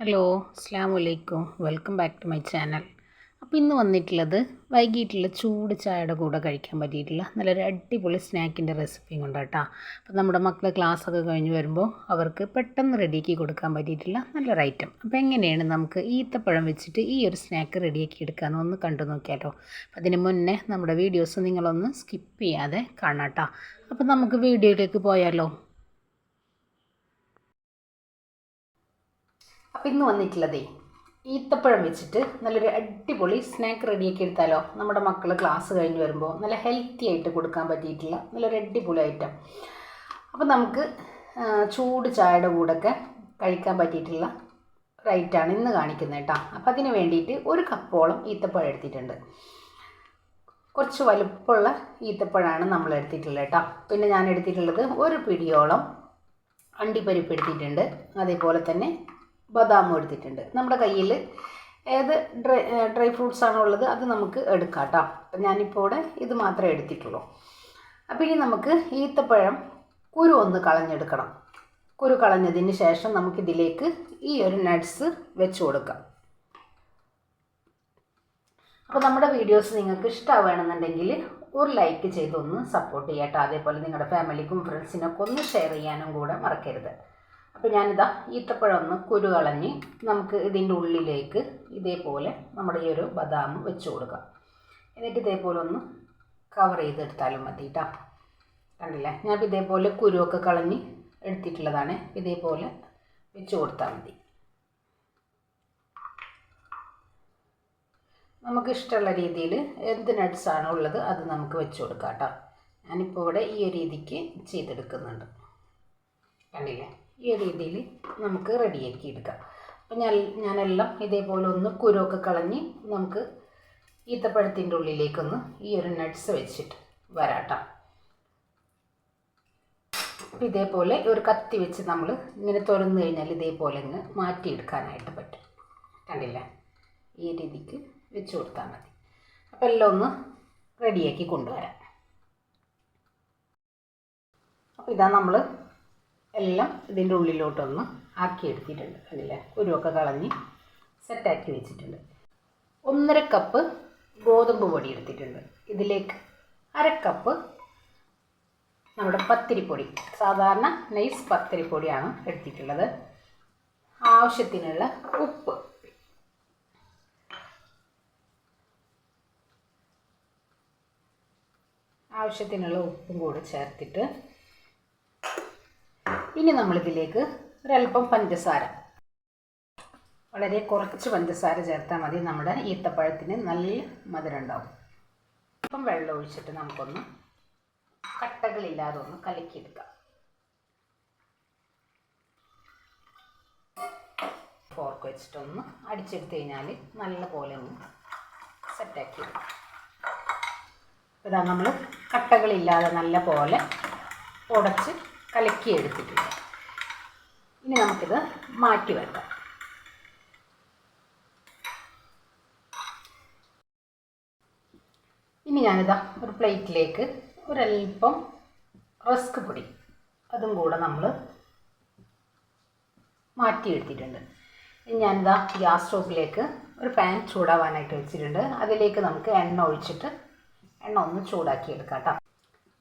Hello അസ്സാം വലൈക്കും welcome back to my channel. അപ്പോൾ ഇന്ന് വന്നിട്ടുള്ളത് വൈകിട്ടുള്ള ചൂട് ചായയുടെ കൂടെ കഴിക്കാൻ പറ്റിയിട്ടുള്ള നല്ലൊരു അടിപൊളി സ്നാക്കിന്റെ റെസിപ്പിയും കൊണ്ടാട്ടോ. അപ്പോൾ നമ്മുടെ മക്കൾ ക്ലാസ്സൊക്കെ കഴിഞ്ഞ് വരുമ്പോൾ അവർക്ക് പെട്ടെന്ന് റെഡിയാക്കി കൊടുക്കാൻ പറ്റിയിട്ടുള്ള നല്ലൊരു ഐറ്റം അപ്പോൾ എങ്ങനെയാണ് നമുക്ക് ഈത്തപ്പഴം വെച്ചിട്ട് ഈ ഒരു സ്നാക്ക് റെഡിയാക്കി എടുക്കാമെന്ന് ഒന്ന് കണ്ടു നോക്കിയാലോ അപ്പോൾ അതിന് മുന്നേ നമ്മുടെ വീഡിയോസ് നിങ്ങളൊന്ന് സ്കിപ്പ് ചെയ്യാതെ കാണാട്ടോ. അപ്പോൾ നമുക്ക് വീഡിയോയിലേക്ക് പോയാലോ? അപ്പോൾ ഇന്ന് വന്നിട്ടുള്ളതേ ഈത്തപ്പഴം വെച്ചിട്ട് നല്ലൊരു അടിപൊളി സ്നാക്ക് റെഡിയാക്കി എടുത്താലോ? നമ്മുടെ മക്കൾ ക്ലാസ് കഴിഞ്ഞ് വരുമ്പോൾ നല്ല ഹെൽത്തി ആയിട്ട് കൊടുക്കാൻ പറ്റിയിട്ടുള്ള നല്ലൊരു അടിപൊളി ഐറ്റം അപ്പോൾ നമുക്ക് ചൂട് ചായയുടെ കൂടെയൊക്കെ കഴിക്കാൻ പറ്റിയിട്ടുള്ള റൈറ്റാണ് ഇന്ന് കാണിക്കുന്നത് കേട്ടോ. അപ്പോൾ അതിന് വേണ്ടിയിട്ട് ഒരു കപ്പോളം ഈത്തപ്പഴം എടുത്തിട്ടുണ്ട്. കുറച്ച് വലുപ്പമുള്ള ഈത്തപ്പഴമാണ് നമ്മൾ എടുത്തിട്ടുള്ളത് കേട്ടോ. പിന്നെ ഞാൻ എടുത്തിട്ടുള്ളത് ഒരു പിടിയോളം അണ്ടിപ്പരിപ്പ് എടുത്തിട്ടുണ്ട്. അതേപോലെ തന്നെ ബദാമും എടുത്തിട്ടുണ്ട്. നമ്മുടെ കയ്യിൽ ഏത് ഡ്രൈ ഡ്രൈ ഫ്രൂട്ട്സ് ആണോ ഉള്ളത് അത് നമുക്ക് എടുക്കാം കേട്ടോ അപ്പം ഞാനിപ്പോൾ ഇവിടെ ഇത് മാത്രമേ എടുത്തിട്ടുള്ളൂ. അപ്പോൾ ഇനി നമുക്ക് ഈത്തപ്പഴം കുരു ഒന്ന് കളഞ്ഞെടുക്കണം. കുരു കളഞ്ഞതിന് ശേഷം നമുക്കിതിലേക്ക് ഈ ഒരു നട്ട്സ് വെച്ച് കൊടുക്കാം. അപ്പോൾ നമ്മുടെ വീഡിയോസ് നിങ്ങൾക്ക് ഇഷ്ടമാവുകയാണെന്നുണ്ടെങ്കിൽ ഒരു ലൈക്ക് ചെയ്തൊന്ന് സപ്പോർട്ട് ചെയ്യട്ടോ അതേപോലെ നിങ്ങളുടെ ഫാമിലിക്കും ഫ്രണ്ട്സിനൊക്കെ ഒന്ന് ഷെയർ ചെയ്യാനും കൂടെ മറക്കരുത്. അപ്പോൾ ഞാനിതാ ഈത്തപ്പഴം ഒന്ന് കുരു കളഞ്ഞ് നമുക്ക് ഇതിന്റെ ഉള്ളിലേക്ക് ഇതേപോലെ നമ്മുടെ ഈ ഒരു ബദാം വെച്ച് കൊടുക്കാം. എന്നിട്ട് ഇതേപോലെ ഒന്ന് കവർ ചെയ്തെടുത്താലും മതി കേട്ടോ കണ്ടില്ലേ? ഞാൻ ഇതേപോലെ കുരുവൊക്കെ കളഞ്ഞ് എടുത്തിട്ടുള്ളതാണ്. ഇതേപോലെ വെച്ച് കൊടുത്താൽ മതി. നമുക്ക് ഇഷ്ടമുള്ള രീതിയിൽ എന്ത് നട്ട്സാണോ ഉള്ളത് അത് നമുക്ക് വെച്ച് കൊടുക്കാം കേട്ടോ ഞാനിപ്പോൾ ഇവിടെ ഈ ഒരു രീതിക്ക് ചെയ്തെടുക്കുന്നുണ്ട്. കണ്ടില്ലേ? ഈ രീതിയിൽ നമുക്ക് റെഡിയാക്കി എടുക്കാം. അപ്പോൾ ഞാൻ ഞാനെല്ലാം ഇതേപോലെ ഒന്ന് കുരുവൊക്കെ കളഞ്ഞ് നമുക്ക് ഈത്തപ്പഴത്തിന്റെ ഉള്ളിലേക്കൊന്ന് ഈ ഒരു നട്ട്സ് വെച്ചിട്ട് വരാട്ടാം. ഇതേപോലെ ഒരു കത്തി വെച്ച് നമ്മൾ ഇങ്ങനെ തുറന്നു കഴിഞ്ഞാൽ ഇതേപോലെ ഇങ്ങ് മാറ്റിയെടുക്കാനായിട്ട് പറ്റും. കണ്ടില്ലേ? ഈ രീതിക്ക് വെച്ച് കൊടുത്താൽ മതി. അപ്പോൾ എല്ലാം ഒന്ന് റെഡിയാക്കി കൊണ്ടുവരാം. അപ്പോൾ ഇതാ നമ്മൾ എല്ലാം ഇതിന്റെ ഉള്ളിലോട്ടൊന്ന് ആക്കി എടുത്തിട്ടുണ്ട് കണ്ടില്ലേ? കുരുവൊക്കെ കളഞ്ഞ് സെറ്റാക്കി വെച്ചിട്ടുണ്ട്. ഒന്നര കപ്പ് ഗോതമ്പ് പൊടി എടുത്തിട്ടുണ്ട്. ഇതിലേക്ക് അര കപ്പ് നമ്മുടെ പത്തിരിപ്പൊടി. സാധാരണ നൈസ് പത്തിരിപ്പൊടിയാണ് എടുത്തിട്ടുള്ളത്. ആവശ്യത്തിനുള്ള ഉപ്പ്. ആവശ്യത്തിനുള്ള ഉപ്പും കൂടെ ചേർത്തിട്ട് ഇനി നമ്മളിതിലേക്ക് ഒരല്പം പഞ്ചസാര. വളരെ കുറച്ച് പഞ്ചസാര ചേർത്താൽ മതി. നമ്മുടെ ഈത്തപ്പഴത്തിന് നല്ല മധുരം ഉണ്ടാവും. അപ്പം വെള്ളം ഒഴിച്ചിട്ട് നമുക്കൊന്ന് കട്ടകളില്ലാതെ ഒന്ന് കലക്കിയെടുക്കാം. ഫോർക്ക് വെച്ചിട്ടൊന്ന് അടിച്ചെടുത്ത് കഴിഞ്ഞാൽ നല്ല പോലെ ഒന്ന് സെറ്റാക്കി ഇതാ നമ്മൾ കട്ടകളില്ലാതെ നല്ല പോലെ ഉടച്ച് കലക്കി എടുത്തിട്ടുണ്ട് ഇനി നമുക്കിത് മാറ്റി വെക്കാം. ഇനി ഞാനിതാ ഒരു പ്ലേറ്റിലേക്ക് ഒരല്പം റസ്ക് പൊടി. അതും കൂടെ നമ്മൾ മാറ്റിയെടുത്തിട്ടുണ്ട്. ഇനി ഞാനിതാ ഗ്യാസ് സ്റ്റോപ്പിലേക്ക് ഒരു പാൻ ചൂടാവാനായിട്ട് വെച്ചിട്ടുണ്ട്. അതിലേക്ക് നമുക്ക് എണ്ണ ഒഴിച്ചിട്ട് എണ്ണ ഒന്ന് ചൂടാക്കി എടുക്കാം കേട്ടോ.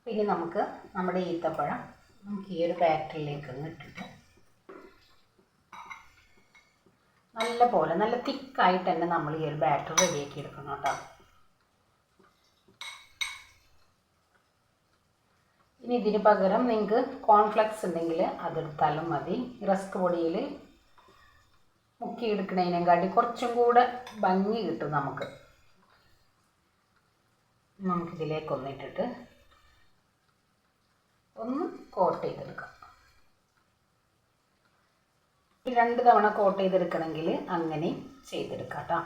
ഇനി നമുക്ക് നമ്മുടെ ഈത്തപ്പഴം നമുക്ക് ഈ ഒരു ബാറ്ററിലേക്ക് അങ്ങ് ഇട്ടിട്ട് നല്ല പോലെ നല്ല തിക്കായിട്ട് തന്നെ നമ്മൾ ഈ ഒരു ബാറ്റർ റെഡിയാക്കി എടുക്കണം കേട്ടോ. ഇനി ഇതിന് പകരം നിങ്ങൾക്ക് കോൺഫ്ലെക്സ് ഉണ്ടെങ്കിൽ അതെടുത്താലും മതി. റസ്ക് പൊടിയിൽ മുക്കി എടുക്കുന്നതിനെക്കാട്ടി കുറച്ചും കൂടെ ഭംഗി കിട്ടും നമുക്ക്. നമുക്കിതിലേക്ക് ഒന്നിട്ടിട്ട് ഒന്ന് കോട്ട് ചെയ്തെടുക്കാം. രണ്ട് തവണ കോട്ട് ചെയ്തെടുക്കണമെങ്കിൽ അങ്ങനെ ചെയ്തെടുക്കാം കേട്ടോ.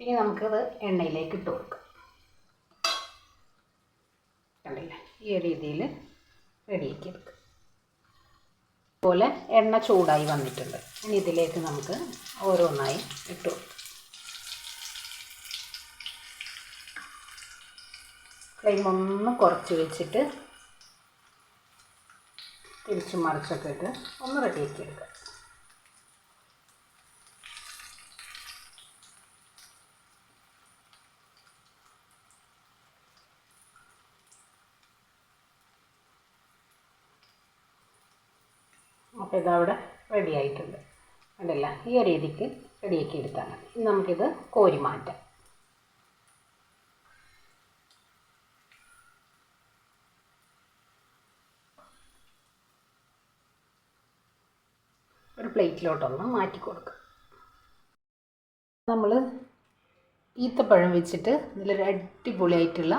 ഇനി നമുക്കത് എണ്ണയിലേക്ക് ഇട്ട് കൊടുക്കാം. കണ്ടില്ലേ? ഈ രീതിയിൽ റെഡിയാക്കി എടുക്കാം. അതുപോലെ എണ്ണ ചൂടായി വന്നിട്ടുണ്ട്. ഇനി ഇതിലേക്ക് നമുക്ക് ഓരോന്നായി ഇട്ട് കൊടുക്കാം. ഫ്ലെയിം ഒന്ന് കുറച്ച് വെച്ചിട്ട് തിരിച്ച് മറിച്ചൊക്കെ ഇട്ട് ഒന്ന് റെഡിയാക്കി എടുക്കുക അപ്പോൾ ഇതവിടെ റെഡി ആയിട്ടുണ്ട്. ഉണ്ടല്ല ഈ രീതിക്ക് റെഡിയാക്കി എടുത്താൽ മതി. നമുക്കിത് കോരി മാറ്റാം. ഒരു പ്ലേറ്റിലോട്ടൊന്ന് മാറ്റി കൊടുക്കുക നമ്മൾ ഈത്തപ്പഴം വെച്ചിട്ട് നല്ലൊരു അടിപൊളിയായിട്ടുള്ള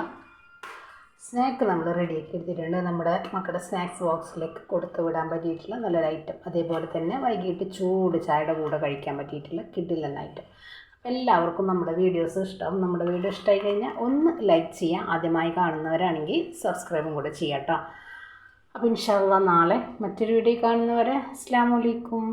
സ്നാക്ക് നമ്മൾ റെഡിയാക്കി എടുത്തിട്ടുണ്ട്. നമ്മുടെ മക്കളുടെ സ്നാക്സ് ബോക്സിലേക്ക് കൊടുത്ത് വിടാൻ പറ്റിയിട്ടുള്ള നല്ലൊരു ഐറ്റം. അതേപോലെ തന്നെ വൈകിട്ട് ചൂട് ചായയുടെ കൂടെ കഴിക്കാൻ പറ്റിയിട്ടുള്ള കിഡിലെന്ന ഐറ്റം. എല്ലാവർക്കും നമ്മുടെ വീഡിയോസ് ഇഷ്ടം. നമ്മുടെ വീഡിയോ ഇഷ്ടമായി കഴിഞ്ഞാൽ ഒന്ന് ലൈക്ക് ചെയ്യാം ആദ്യമായി കാണുന്നവരാണെങ്കിൽ സബ്സ്ക്രൈബും കൂടെ ചെയ്യാം കേട്ടോ. അപ്പോൾ ഇൻഷാല്ല നാളെ മറ്റൊരു വീഡിയോ കാണുന്നവരെ അസ്സാം വലൈക്കും